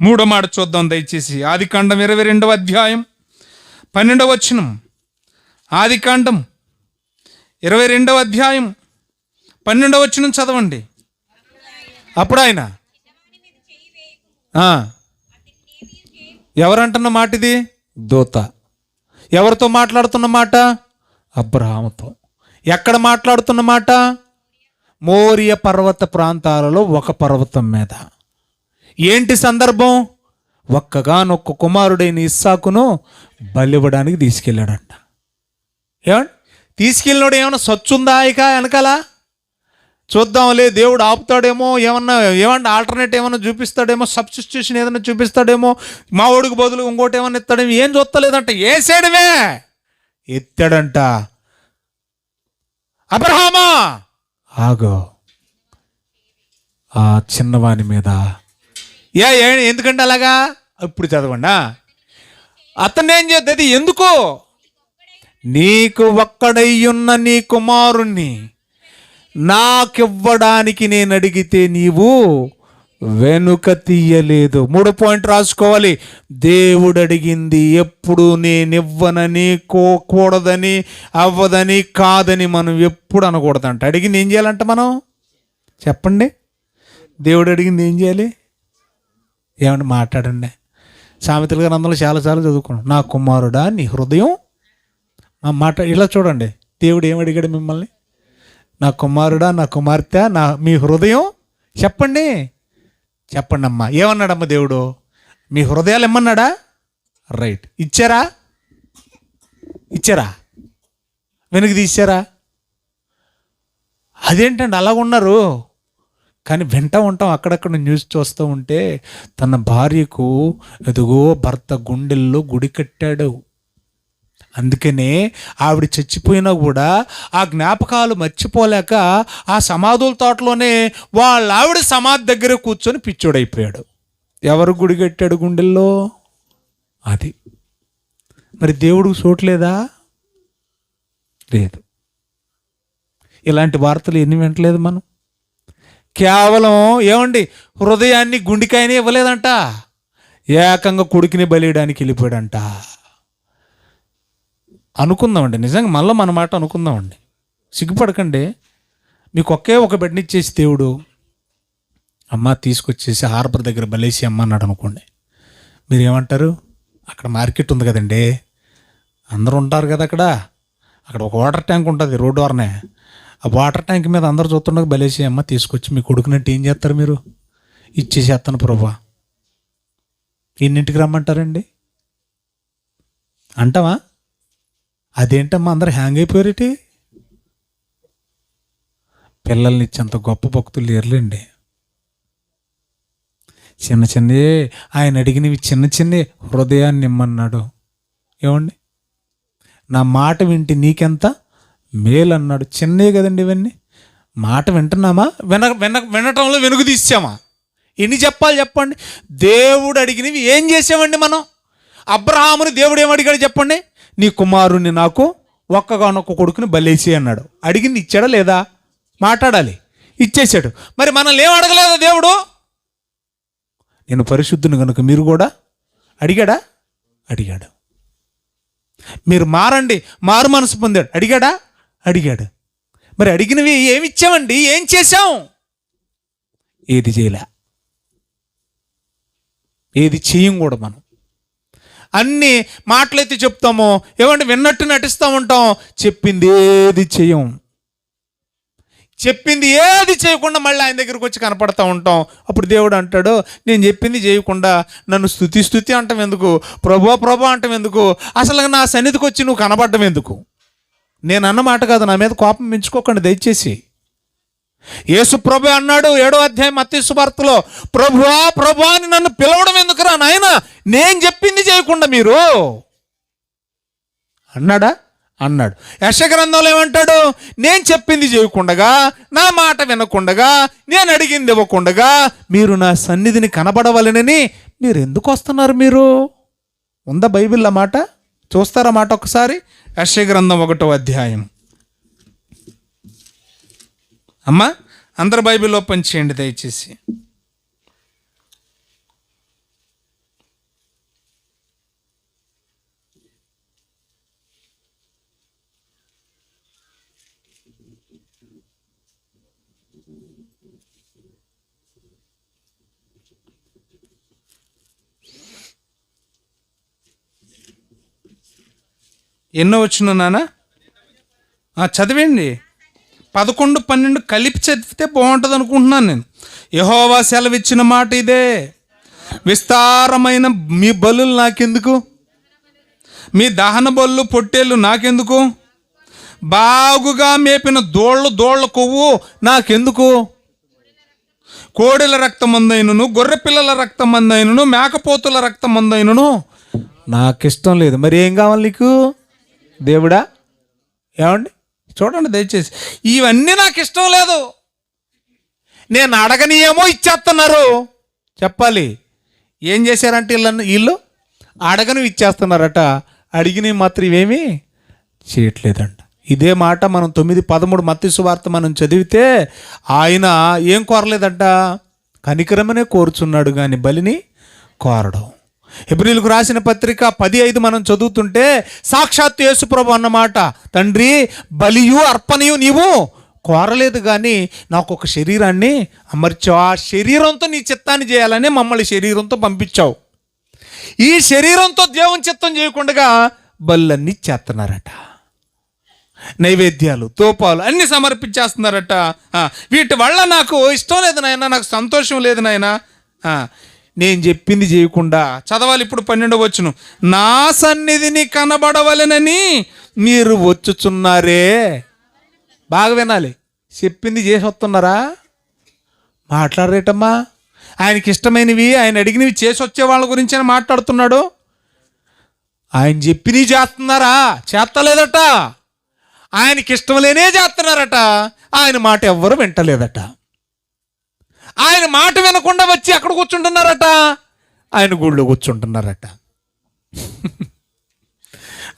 మూడో మాట చూద్దాం దయచేసి. ఆదికాండం ఇరవై రెండవ అధ్యాయం పన్నెండవ వచనం. ఆదికాండం ఇరవై రెండవ అధ్యాయం పన్నెండవ వచనం చదవండి. అప్పుడు ఆయన ఎవరంటున్న మాట ఇది? దూత. ఎవరితో మాట్లాడుతున్న మాట? అబ్రహాముతో. ఎక్కడ మాట్లాడుతున్న మాట? మోరియ పర్వత ప్రాంతాలలో ఒక పర్వతం మీద. ఏంటి సందర్భం? ఒక్కగానొక్క కుమారుడైన ఇస్సాకును బలివ్వడానికి తీసుకెళ్ళాడంట. ఏమండి? తీసుకెళ్ళినాడు ఏమన్నా సచ్చుందా ఇక వెనకాల? చూద్దాంలే దేవుడు ఆపుతాడేమో ఏమన్నా ఏమన్నా ఆల్టర్నేట్ ఏమన్నా చూపిస్తాడేమో సబ్స్టిట్యూషన్ ఏదైనా చూపిస్తాడేమో మా ఓడికి బదులు ఇంకోటి ఏమన్నా ఎత్తాడేమో ఏం చూస్తలేదంట వేసాడమే ఎత్తాడంట. అబ్రహామా! ఆగో. ఆ చిన్నవాని మీద ఏ ఏ- ఎందుకంటే అలాగా? ఇప్పుడు చదవండి? అతను ఏం చేద్ది ఎందుకు? నీకు ఒక్కడయ్యున్న నీ కుమారుణ్ణి నాకివ్వడానికి నేను అడిగితే నీవు వెనుక తీయలేదు. మూడు పాయింట్ రాసుకోవాలి. దేవుడు అడిగింది ఎప్పుడు నేనివ్వనని కో కూడదని అవ్వదని కాదని మనం ఎప్పుడు అనకూడదంట. అడిగింది ఏం చేయాలంట మనం? చెప్పండి. దేవుడు అడిగింది ఏం చేయాలి? ఏమంటే మాట్లాడండి. సామెతల గ్రంథంలో చాలాసార్లు చదువుకున్నాం నా కుమారుడా నీ హృదయం? మాట ఇలా చూడండి. దేవుడు ఏం అడిగాడు మిమ్మల్ని? నా కుమారుడా నా కుమార్తె నా మీ హృదయం? చెప్పండి. చెప్పండి అమ్మా ఏమన్నాడమ్మా దేవుడు? మీ హృదయాలు ఇమ్మన్నాడా రైట్. ఇచ్చారా? ఇచ్చారా? వెనక్కి తీశారా? అదేంటండి అలాగున్నారు? కానీ వింటూ ఉంటాం అక్కడక్కడ న్యూస్ చూస్తూ ఉంటే తన భార్యకు ఎదుగో భర్త గుండెల్లో గుడి కట్టాడు. అందుకనే ఆవిడ చచ్చిపోయినా కూడా ఆ జ్ఞాపకాలు మర్చిపోలేక ఆ సమాధుల తోటలోనే వాళ్ళ ఆవిడ సమాధి దగ్గర కూర్చొని పిచ్చోడైపోయాడు. ఎవరు గుడి కట్టాడు గుండెల్లో? అది. మరి దేవుడికి చూడలేదా లేదు. ఇలాంటి వార్తలు ఎన్ని వింటలేదు మనం? కేవలం ఏమండి? హృదయాన్ని గుండెకాయని ఇవ్వలేదంట. ఏకంగా కొడుకుని బలియడానికి వెళ్ళిపోయాడంట. అనుకుందామండి నిజంగా మళ్ళీ మన మాట అనుకుందామండి. సిగ్గుపడకండి. మీకు ఒకే ఒక బిడ్డనిచ్చేసి దేవుడు అమ్మ తీసుకొచ్చేసి హార్బర్ దగ్గర బలేసి అమ్మ అన్నాడు అనుకోండి. మీరు ఏమంటారు అక్కడ మార్కెట్ ఉంది కదండి. అందరూ ఉంటారు కదా అక్కడ. అక్కడ ఒక వాటర్ ట్యాంక్ ఉంటుంది రోడ్డు వారనే. ఆ వాటర్ ట్యాంక్ మీద అందరు చూస్తుండగా బలేసి అమ్మ తీసుకొచ్చి మీ కొడుకునట్టు ఏం చేస్తారు మీరు? ఇచ్చేసేస్తాను ప్రభా. ఎన్నింటికి రమ్మంటారండి? అంటావా? అదేంటమ్మా అందరు హ్యాంగ్ అయిపోయారేటి పిల్లల్ని ఇచ్చేంత గొప్ప భక్తులు లేరులేండి. చిన్న చిన్నయే ఆయన అడిగినవి చిన్న చిన్న హృదయాన్ని ఇమ్మన్నాడు ఏమండి? నా మాట వింటి నీకెంత? మేలు అన్నాడు చిన్నవి కదండి ఇవన్నీ. మాట వింటున్నామా? విన విన వినటంలో వెనుక తీసామా? ఎన్ని చెప్పాలి చెప్పండి. దేవుడు అడిగినవి ఏం చేసామండి మనం? అబ్రహాముని దేవుడు ఏమడిగాడు అడిగాడు చెప్పండి? నీ కుమారుని నాకు ఒక్కగానొక్క కొడుకుని బలేసి అన్నాడు. అడిగింది ఇచ్చాడా లేదా? మాట్లాడాలి. ఇచ్చేసాడు మరి మనల్ని ఏం అడగలేదా దేవుడు? నేను పరిశుద్ధుని కనుక మీరు కూడా? అడిగాడా? అడిగాడు. మీరు మారండి. మారు మనసు పొందాడు. అడిగాడా? అడిగాడు. మరి అడిగినవి ఏమిచ్చామండి ఏం చేశాం ఏది చేయలే. ఏది చేయం కూడా మనం. అన్ని మాటలైతే చెప్తామో ఏమంటే విన్నట్టు నటిస్తూ ఉంటాం చెప్పింది ఏది చేయం? చెప్పింది ఏది చేయకుండా మళ్ళీ ఆయన దగ్గరికి వచ్చి కనపడతా ఉంటాం. అప్పుడు దేవుడు అంటాడు నేను చెప్పింది చేయకుండా నన్ను స్థుతి స్థుతి అంటాం ఎందుకు? ప్రభా ప్రభా అంటాం ఎందుకు? అసలు నా సన్నిధికి వచ్చి నువ్వు కనపడడం ఎందుకు? నేను అన్నమాట కాదు నా మీద కోపం పెంచుకోకండి దయచేసి. యేసు ప్రభు అన్నాడు ఏడో అధ్యాయం మత్తీసు భర్తలో ప్రభువా ప్రభు అని నన్ను పిలవడం ఎందుకురా నాయన? నేను చెప్పింది చేయకుండా మీరు. అన్నాడా? అన్నాడు. యశగ్రంథంలో ఏమంటాడు? నేను చెప్పింది చేయకుండగా నా మాట వినకుండగా నేను అడిగింది ఇవ్వకుండగా మీరు నా సన్నిధిని కనబడవలనని మీరు ఎందుకు వస్తున్నారు మీరు? ఉందా బైబిల్ మాట? చూస్తారా మాట ఒకసారి? గ్రంథం ఒకటో అధ్యాయం. అమ్మా అందరు బైబిల్ ఓపెన్ చేయండి దయచేసి. ఎన్నో వచ్చిన నానా ఆ, చదివేయండి పదకొండు పన్నెండు కలిపి చదివితే బాగుంటుంది అనుకుంటున్నాను నేను. యహోవా సెలవిచ్చిన మాట ఇదే. విస్తారమైన మీ బలు నాకెందుకు? మీ దహన బళ్ళు పొట్టేళ్ళు నాకెందుకు? బాగుగా మేపిన దోళ్ళు దోళ్ళ కొవ్వు నాకెందుకు? కోడెల రక్తమందైనను గొర్రె పిల్లల రక్తమందైనను మేకపోతుల రక్తమందైనను నాకు ఇష్టం లేదు. మరి ఏం కావాలి నీకు? దేవుడా? ఏమండి? చూడండి దయచేసి. ఇవన్నీ నాకు ఇష్టం లేదు. నేను అడగని ఏమో ఇచ్చేస్తున్నారు. చెప్పాలి. ఏం చేశారంటే వీళ్ళని వీళ్ళు అడగను ఇచ్చేస్తున్నారట. అడిగినవి మాత్రం ఇవేమీ చేయట్లేదంట. ఇదే మాట మనం తొమ్మిది పదమూడు మత్తి సువార్త మనం చదివితే ఆయన ఏం కోరలేదంట? కనికరమనే కోరుచున్నాడు కానీ బలిని కోరడం. ఎబ్రిల్కు రాసిన పత్రిక పది ఐదు మనం చదువుతుంటే సాక్షాత్ యేసుప్రభు అన్నమాట తండ్రి బలియు అర్పణయు నీవు కోరలేదు కానీ నాకు ఒక శరీరాన్ని అమర్చావు. ఆ శరీరంతో నీ చిత్తాన్ని చేయాలని మమ్మల్ని శరీరంతో పంపించావు. ఈ శరీరంతో దేవుని చిత్తం చేయకుండా బల్లన్నీ చేస్తున్నారట నైవేద్యాలు తోపాలు అన్ని సమర్పించేస్తున్నారట. వీటి వల్ల నాకు ఇష్టం లేదు నాయన నాకు సంతోషం లేదు నాయన. నేను చెప్పింది చేయకుండా చదవాలి ఇప్పుడు పన్నెండు వచ్చును నా సన్నిధిని కనబడవలెనని మీరు వచ్చుచున్నారే. బాగా వినాలి. చెప్పింది చేసి వస్తున్నారా? మాట్లాడరేటమ్మా. ఆయనకి ఇష్టమైనవి ఆయన అడిగినవి చేసి వచ్చే వాళ్ళ గురించి అని మాట్లాడుతున్నాడు. ఆయన చెప్పినవి చేస్తున్నారా? చేస్తలేదట. ఆయనకి ఇష్టం లేనే చేస్తున్నారట. ఆయన మాట ఎవ్వరు వింటలేదట. ఆయన మాట వినకుండా వచ్చి అక్కడ కూర్చుంటున్నారట. ఆయన గుళ్ళో కూర్చుంటున్నారట.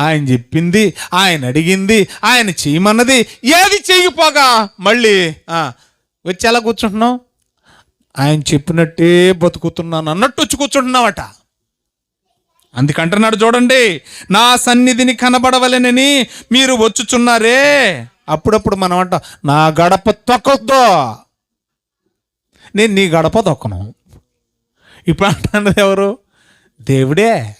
ఆయన చెప్పింది ఆయన అడిగింది ఆయన చేయమన్నది ఏది చేయకపోగా? మళ్ళీ వచ్చి ఎలా కూర్చుంటున్నాం ఆయన చెప్పినట్టే బతుకుతున్నాను అన్నట్టు వచ్చి కూర్చుంటున్నావట. అందుకంటున్నాడు చూడండి నా సన్నిధిని కనబడవలెనని మీరు వచ్చుచున్నారే. అప్పుడప్పుడు మనం అంటాం నా గడప తొక్కొద్దో. నేను నీ గడప తొక్కను. ఇప్పుడు అంటున్నది ఎవరు? దేవుడే.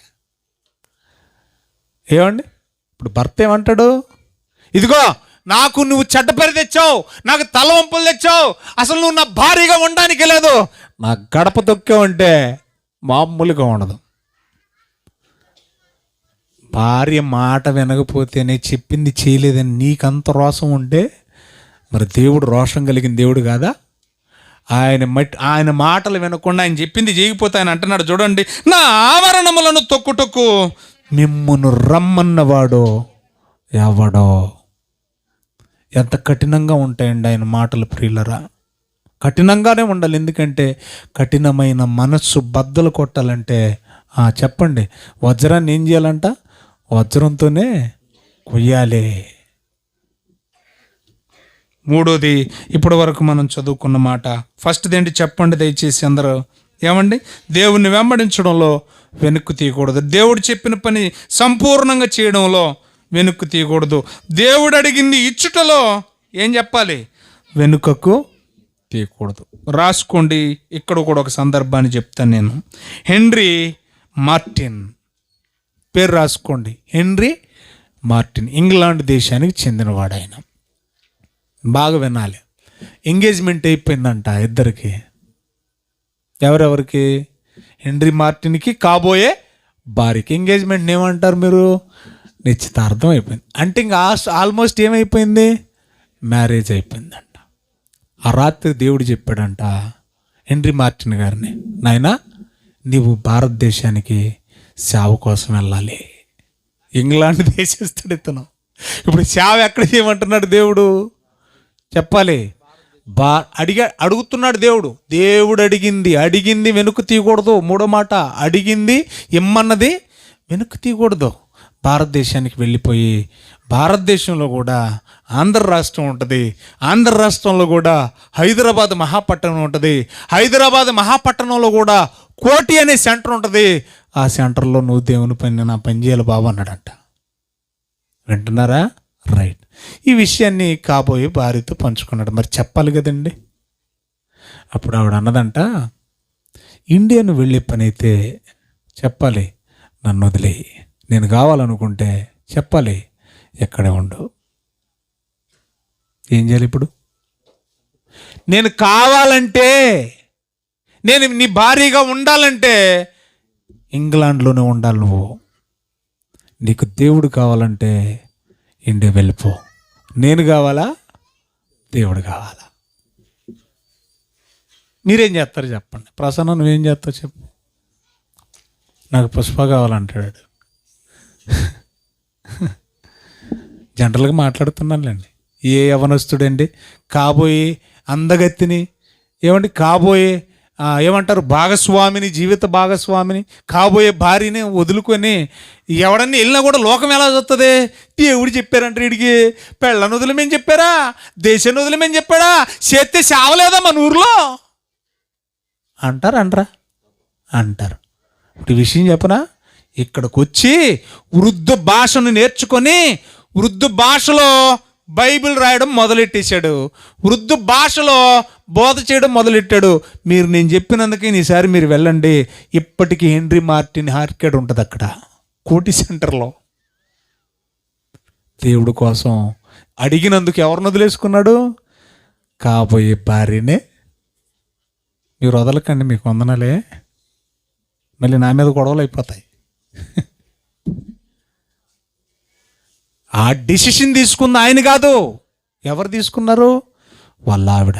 ఏమండి? ఇప్పుడు భర్త ఏమంటాడు? ఇదిగో నాకు నువ్వు చెడ్డ పేరు తెచ్చావు నాకు తలవంపులు తెచ్చావు అసలు నువ్వు నా భారీగా ఉండడానికి లేదు. నా గడప తొక్కావంటే మామూలుగా ఉండదు. భార్య మాట వినకపోతేనే చెప్పింది చేయలేదని నీకంత రోషం ఉంటే మరి దేవుడు రోషం కలిగిన దేవుడు కాదా? ఆయన మట్ ఆయన మాటలు వినకుండా ఆయన చెప్పింది చేయకపోతే ఆయన అంటున్నాడు చూడండి నా ఆవరణములను తొక్కుటొక్కు మిమ్మును రమ్మన్నవాడు ఎవడో? ఎంత కఠినంగా ఉంటాయండి ఆయన మాటలు ప్రియులరా. కఠినంగానే ఉండాలి ఎందుకంటే కఠినమైన మనస్సు బద్దలు కొట్టాలంటే చెప్పండి వజ్రాన్ని ఏం చేయాలంట? వజ్రంతోనే కొయ్యాలి. మూడోది ఇప్పటి వరకు మనం చదువుకున్న మాట. ఫస్ట్ది ఏంటి? చెప్పండి దయచేసి అందరూ. ఏమండి? దేవుణ్ణి వెంబడించడంలో వెనక్కు తీయకూడదు. దేవుడు చెప్పిన పని సంపూర్ణంగా చేయడంలో వెనుక్కు తీయకూడదు. దేవుడు అడిగింది ఇచ్చుటలో ఏం చెప్పాలి? వెనుకకు తీయకూడదు. రాసుకోండి. ఇక్కడ కూడా ఒక సందర్భాన్ని చెప్తాను నేను. Henry Martin. పేరు రాసుకోండి. Henry Martin. ఇంగ్లాండ్ దేశానికి చెందినవాడు ఆయన. బాగా వినాలి. ఎంగేజ్మెంట్ అయిపోయిందంట ఇద్దరికి. ఎవరెవరికి? హెన్రీ మార్టిన్కి కాబోయే భార్యకి. ఎంగేజ్మెంట్ ఏమంటారు మీరు? నిశ్చితార్థం అయిపోయింది. అంటే ఇంకా ఆల్మోస్ట్ ఏమైపోయింది? మ్యారేజ్ అయిపోయిందంట. ఆ రాత్రి దేవుడు చెప్పాడంట హెన్రీ మార్టిన్ గారిని నాయనా నీవు భారతదేశానికి సేవ కోసం వెళ్ళాలి. ఇంగ్లాండ్ దేశిస్తాడు ఇతను ఇప్పుడు సేవ ఎక్కడ చేయమంటున్నాడు దేవుడు? చెప్పాలి. బా అడిగా అడుగుతున్నాడు దేవుడు. దేవుడు అడిగింది అడిగింది వెనుక తీయకూడదు. మూడో మాట అడిగింది ఇమ్మన్నది వెనుక తీయకూడదు. భారతదేశానికి వెళ్ళిపోయి భారతదేశంలో కూడా ఆంధ్ర రాష్ట్రం ఉంటుంది. ఆంధ్ర రాష్ట్రంలో కూడా హైదరాబాద్ మహాపట్టణం ఉంటుంది. హైదరాబాద్ మహాపట్టణంలో కూడా కోటి అనే సెంటర్ ఉంటుంది. ఆ సెంటర్లో నువ్వు దేవుని పని నా పని చేయాలి బాబు అన్నాడంట. వింటున్నారా? రైట్. ఈ విషయాన్ని కాబోయే భార్యతో పంచుకున్నాడు. మరి చెప్పాలి కదండి. అప్పుడు ఆవిడ అన్నదంట ఇండియాను వెళ్ళే పని అయితే చెప్పాలి నన్ను వదిలే. నేను కావాలనుకుంటే చెప్పాలి ఎక్కడే ఉండు. ఏం చేయాలి ఇప్పుడు? నేను కావాలంటే నేను నీ భారీగా ఉండాలంటే ఇంగ్లాండ్లోనే ఉండాలి నువ్వు. నీకు దేవుడు కావాలంటే ఇండియా వెళ్ళిపో. నేను కావాలా? దేవుడు కావాలా? మీరేం చేస్తారు చెప్పండి. ప్రసన్న నువ్వేం చేస్తావు చెప్పు. నాకు పుష్ప కావాలంటాడు. జనరల్గా మాట్లాడుతున్నానులేండి. ఏ యవనస్తుడండి? కాబోయే అందగత్తిని? ఏమండి? కాబోయే ఏమంటారు? భాగస్వామిని జీవిత భాగస్వామిని కాబోయే భార్యని వదులుకొని ఎవడన్నీ వెళ్ళినా కూడా లోకం ఎలా చూస్తుంది దేవుడు చెప్పారంటే వీడికి పెళ్ళను వదిలేమని చెప్పారా? దేశాన్ని వదిలేమని చెప్పాడా? చేస్తే చావలేదా మన ఊర్లో అంటారు. అంటారా అంటారు ఇప్పుడు విషయం చెప్పనా? ఇక్కడికి వచ్చి వృద్ధ భాషను నేర్చుకొని వృద్ధ భాషలో బైబిల్ రాయడం మొదలెట్టేశాడు. వృద్ధు భాషలో బోధ చేయడం మొదలెట్టాడు. మీరు నేను చెప్పినందుకే ఈసారి మీరు వెళ్ళండి. ఇప్పటికీ హెన్రీ మార్టిన్ హార్కెడ్ ఉంటుంది అక్కడ కోటి సెంటర్లో. దేవుడు కోసం అడిగినందుకు ఎవరిని వదిలేసుకున్నాడు? కాబోయే భార్యనే. మీరు వదలకండి మీకు వందనాలే. మళ్ళీ నా మీద గొడవలు అయిపోతాయి. ఆ డిసిషన్ తీసుకుంది ఆయన కాదు. ఎవరు తీసుకున్నారు? వాళ్ళ ఆవిడ.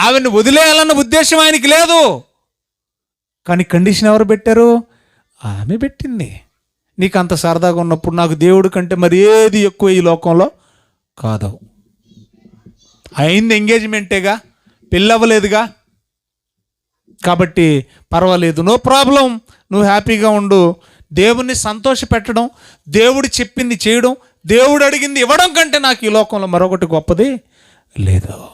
ఆవిడని వదిలేయాలన్న ఉద్దేశం ఆయనకి లేదు. కానీ కండిషన్ ఎవరు పెట్టారు? ఆమె పెట్టింది. నీకు అంత సరదాగా ఉన్నప్పుడు నాకు దేవుడి కంటే మరి ఏది ఎక్కువ ఈ లోకంలో కాదు. అయింది ఎంగేజ్మెంటేగా పెళ్ళవ్వలేదుగా. కాబట్టి పర్వాలేదు నో ప్రాబ్లం. నువ్వు హ్యాపీగా ఉండు. దేవుణ్ణి సంతోష పెట్టడం దేవుడు చెప్పింది చేయడం దేవుడు అడిగింది ఇవ్వడం కంటే నాకు ఈ లోకంలో మరొకటి గొప్పది లేదు.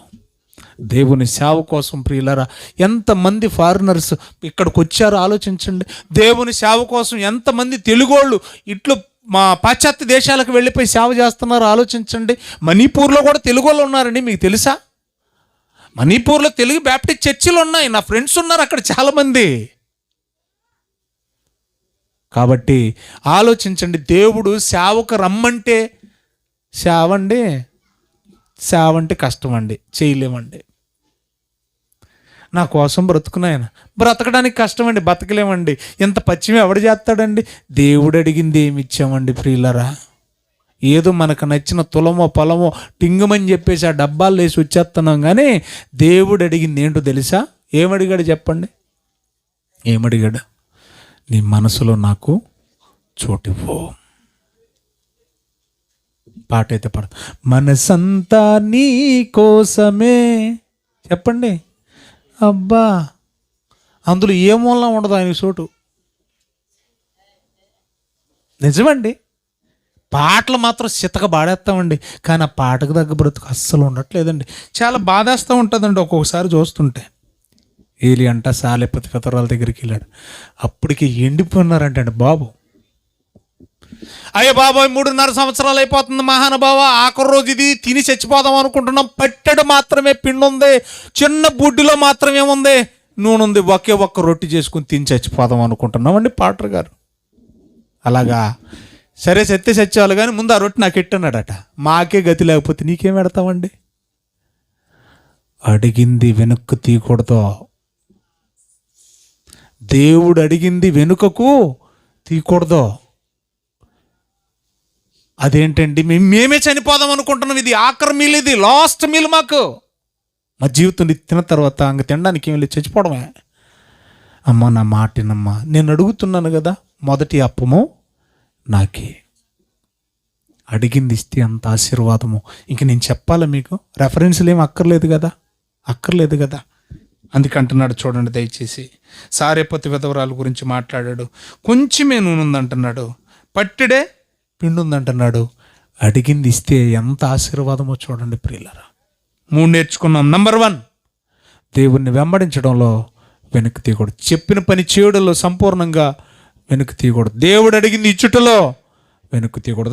దేవుని సేవ కోసం ప్రియులరా ఎంతమంది ఫారినర్స్ ఇక్కడికి వచ్చారో ఆలోచించండి. దేవుని సేవ కోసం ఎంతమంది తెలుగోళ్ళు ఇట్లు మా పాశ్చాత్య దేశాలకు వెళ్ళిపోయి సేవ చేస్తున్నారో ఆలోచించండి. మణిపూర్లో కూడా తెలుగు వాళ్ళు ఉన్నారండి మీకు తెలుసా? మణిపూర్లో తెలుగు బ్యాప్టిస్ట్ చర్చిలు ఉన్నాయి నా ఫ్రెండ్స్ ఉన్నారు అక్కడ చాలామంది. కాబట్టి ఆలోచించండి దేవుడు సేవకు రమ్మంటే సేవ అండి సేవ అంటే కష్టం అండి చేయలేమండి. నా కోసం బ్రతుకున్నాయన బ్రతకడానికి కష్టమండి బతకలేమండి. ఇంత పచ్చిమే ఎవడు చేస్తాడండి? దేవుడు అడిగింది ఏమి ఇచ్చామండి ప్రియులరా? ఏదో మనకు నచ్చిన తులమో పొలమో టింగమని చెప్పేసి ఆ డబ్బాలు వేసి వచ్చేస్తున్నాం కానీ దేవుడు అడిగింది ఏంటో తెలుసా? ఏమడిగాడు చెప్పండి? ఏమడిగాడు? నీ మనసులో నాకు చోటివ్వు పాట అయితే పాడు. మనసంతా నీ కోసమే. చెప్పండి. అబ్బా. అందులో ఏ మూలం ఉండదు ఆయన చోటు? నిజమండి. పాటలు మాత్రం చితక పాడేస్తామండి. కానీ ఆ పాటకు తగ్గ బ్రతుకు అస్సలు ఉండట్లేదండి. చాలా బాధేస్తూ ఉంటుందండి ఒక్కొక్కసారి చూస్తుంటే. ఏలి అంట సాలెపతి ఫితరాల దగ్గరికి వెళ్ళాడు. అప్పటికి ఎండిపోయినారంటండి బాబు. అయ్యే బాబాయ్ మూడున్నర సంవత్సరాలు అయిపోతుంది మహానుభావ. ఆఖరి రోజు ఇది తిని చచ్చిపోదాం అనుకుంటున్నాం. పట్టెడు మాత్రమే పిండి ఉంది చిన్న బుడ్డిలో మాత్రమే ఉంది. నూనె ఉంది ఒకే ఒక్క రొట్టి చేసుకుని తిని చచ్చిపోదాం అనుకుంటున్నామండి పాటర్ గారు. అలాగా. సరే చెత్తే చచ్చేవాళ్ళు కానీ ముందు ఆ రొట్టి నాకు ఎట్టన్నాడట. మాకే గతి లేకపోతే నీకేం పెడతామండి అడిగింది వెనక్కు తీయకూడదు. దేవుడు అడిగింది వెనుకకు తీయకూడదు. అదేంటండి? మేము మేమే చనిపోదాం అనుకుంటున్నాం. ఇది ఆఖరి మీల్ ఇది లాస్ట్ మీల్ మాకు. మా జీవితం తిన్న తర్వాత అంక తినడానికి ఏమి లేదు చచ్చిపోవడమే. అమ్మ నా మాటినమ్మా నేను అడుగుతున్నాను కదా మొదటి అప్పము నాకే. అడిగింది ఇస్తే అంత ఆశీర్వాదము. ఇంక నేను చెప్పాలా మీకు? రెఫరెన్స్లు ఏం అక్కర్లేదు కదా? అక్కర్లేదు కదా? అందుకంటున్నాడు చూడండి దయచేసి. సారేపతి విధవరాలు గురించి మాట్లాడాడు. కొంచెమే నూనె ఉందంటున్నాడు పట్టిడే పిండి ఉందంటున్నాడు అడిగింది ఇస్తే ఎంత ఆశీర్వాదమో చూడండి ప్రియులరా. మూడు నేర్చుకున్నాం. నంబర్ వన్ దేవుణ్ణి వెంబడించడంలో వెనక్కి తీయకూడదు. చెప్పిన పని చేయడంలో సంపూర్ణంగా వెనక్కి తీయకూడదు. దేవుడు అడిగింది ఇచ్చుటలో వెనక్కి తీయకూడదు.